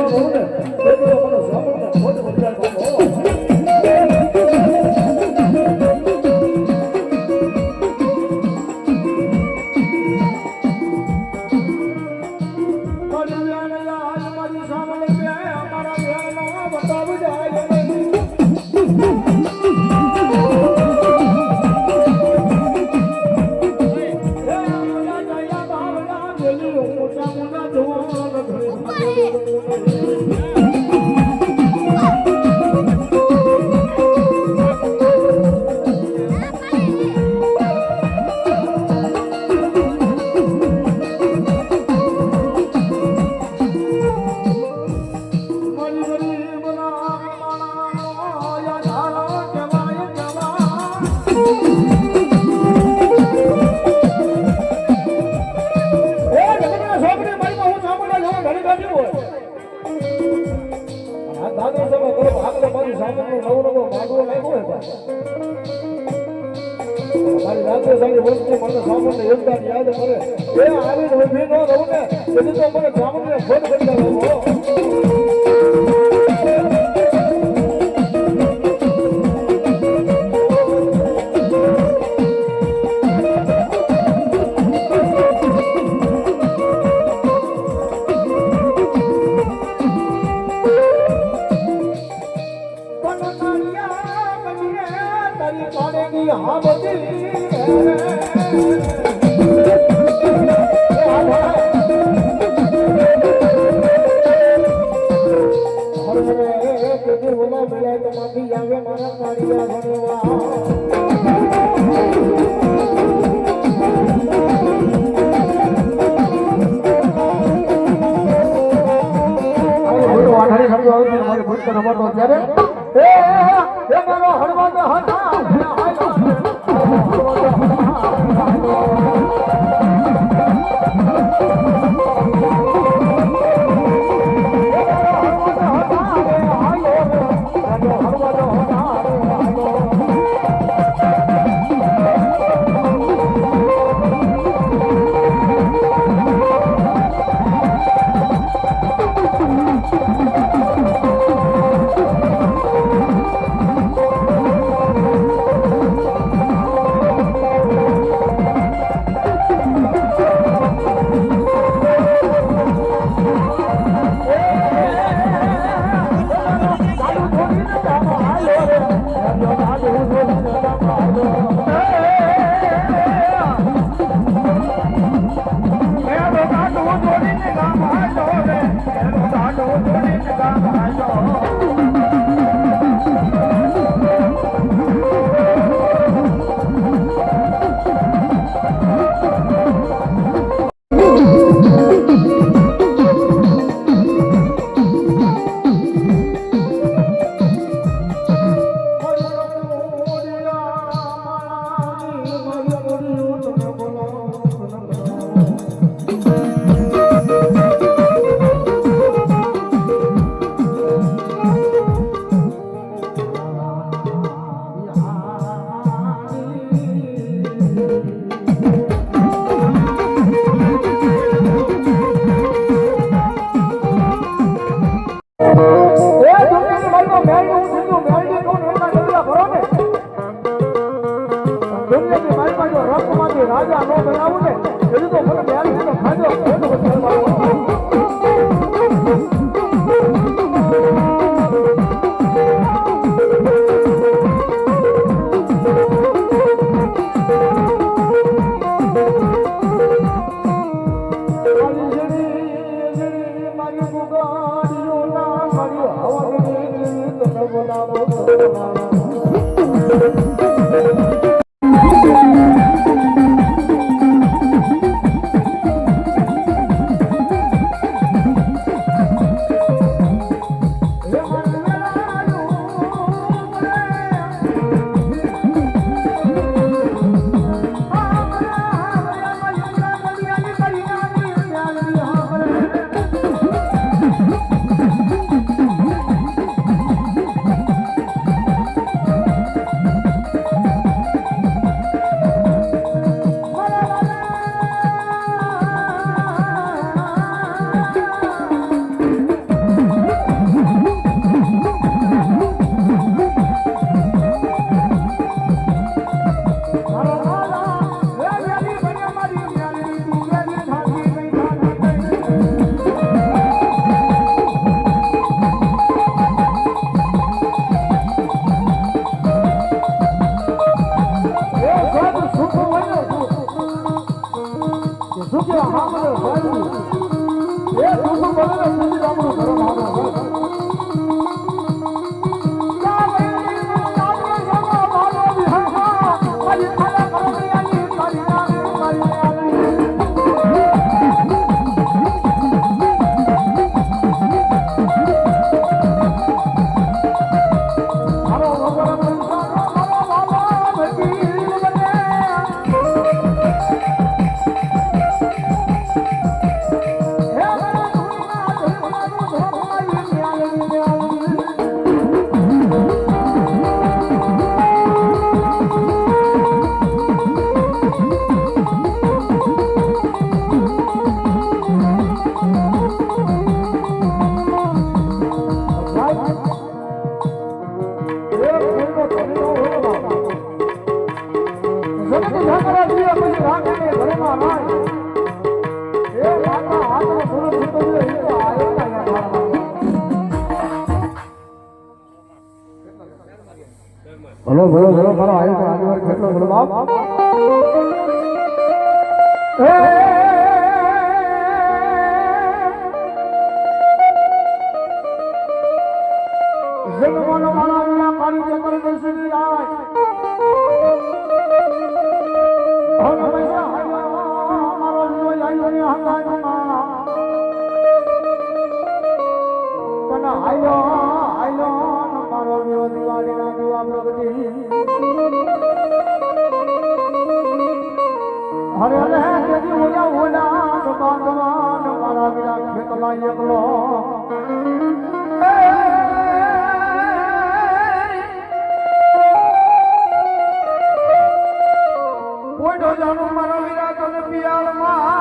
નો બોલો ને બોલો બોલો સાંભળો 毛毛 હરે હરે કેજી ઓલા ઓલા ભગવાન ભગવાન મારા વિરા ખેતલા એકલો કોઈ ડોલાનું મારા વિરા તને પિયાળમાં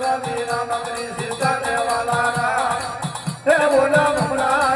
રામ શ્રી સદેવાલા રામ હે બોલા મમરા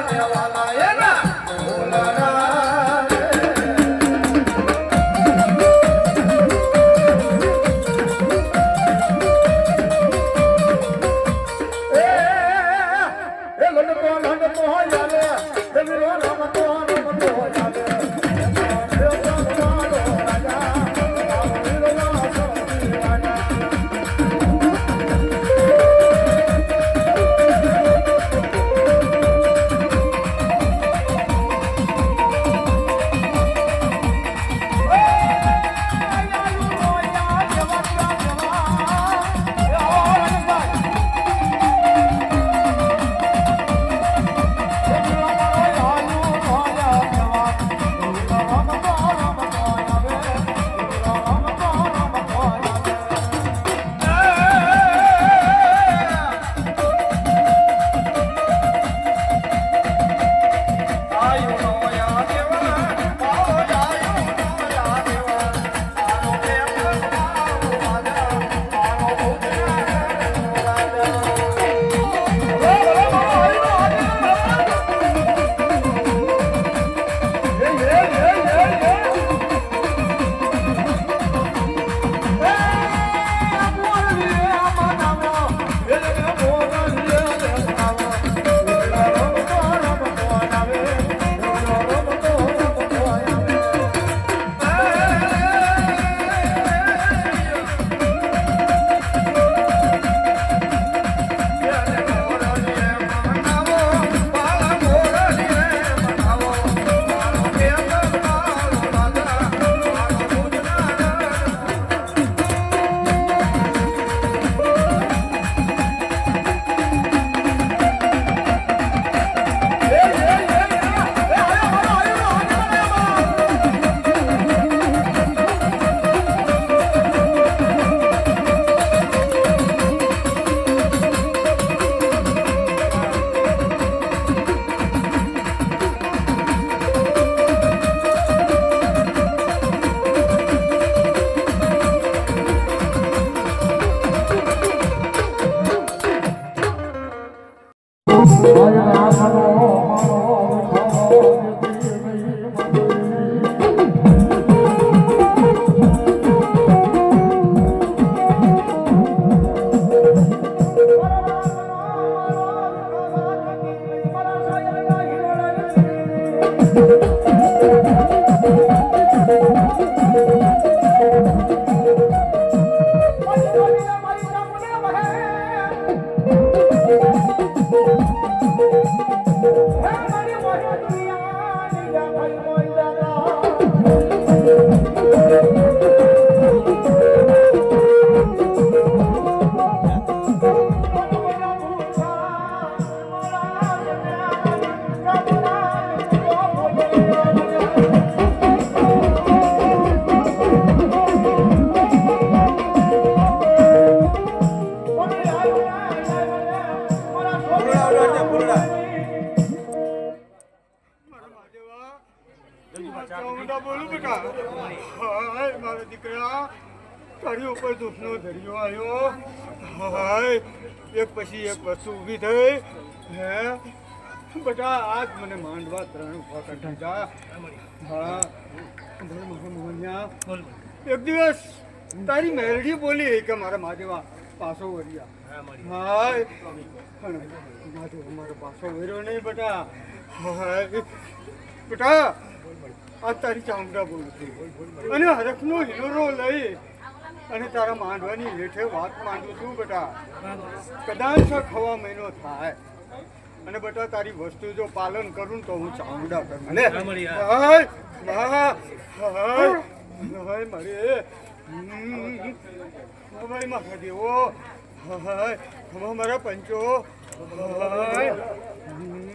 મારા મારો હાય, એક પછી એક વસ્તુ ઊભી થઈ. હે? બધા આજ મને માંડવા ત્રણ દીધા હા એક દિવસ તારી મેરડી બોલી કે મારા મહાદેવા પાસો વર્યા હાય. મહાદેવ મારો પાસો વર્યો નહીં બેટા. હાય. બેટા, આ તારી ચામડા બોલું અને હરખનો હીરો લઈ અને તારા માંડવાની હેઠે વાત માંડું છું બેટા. કદાચ ખવા મહિનો થાય. અને બેટા તારી વસ્તુ જો પાલન કરું તો હું ચામડા કરું ને મારે હમ. દેવો હાય મારા પંચો હમ.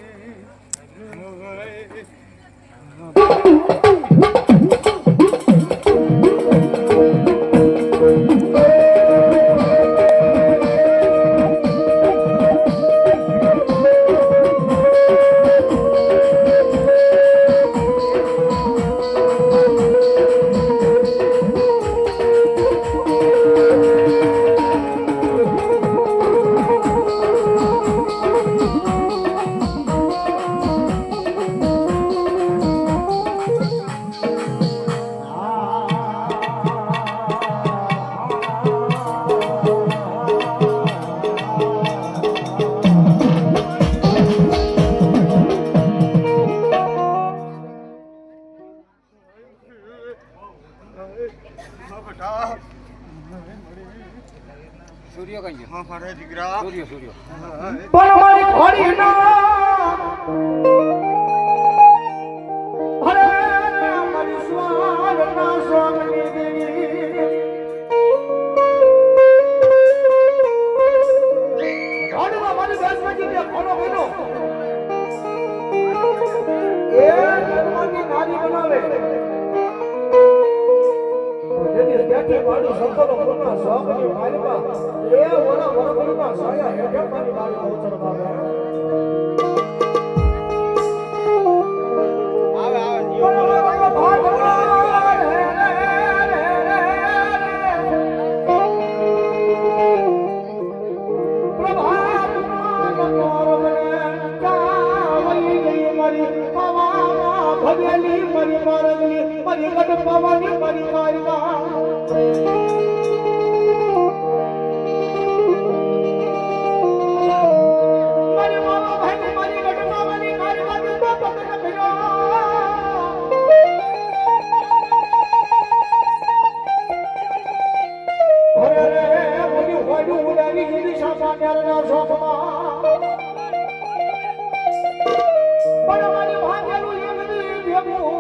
બધું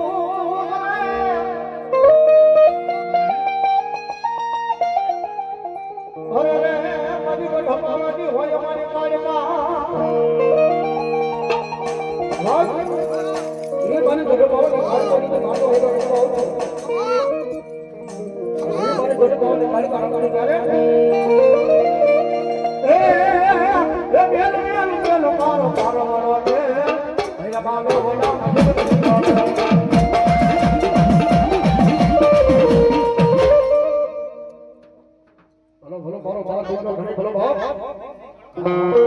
ભલો ભલો ભલો ભલો ભલો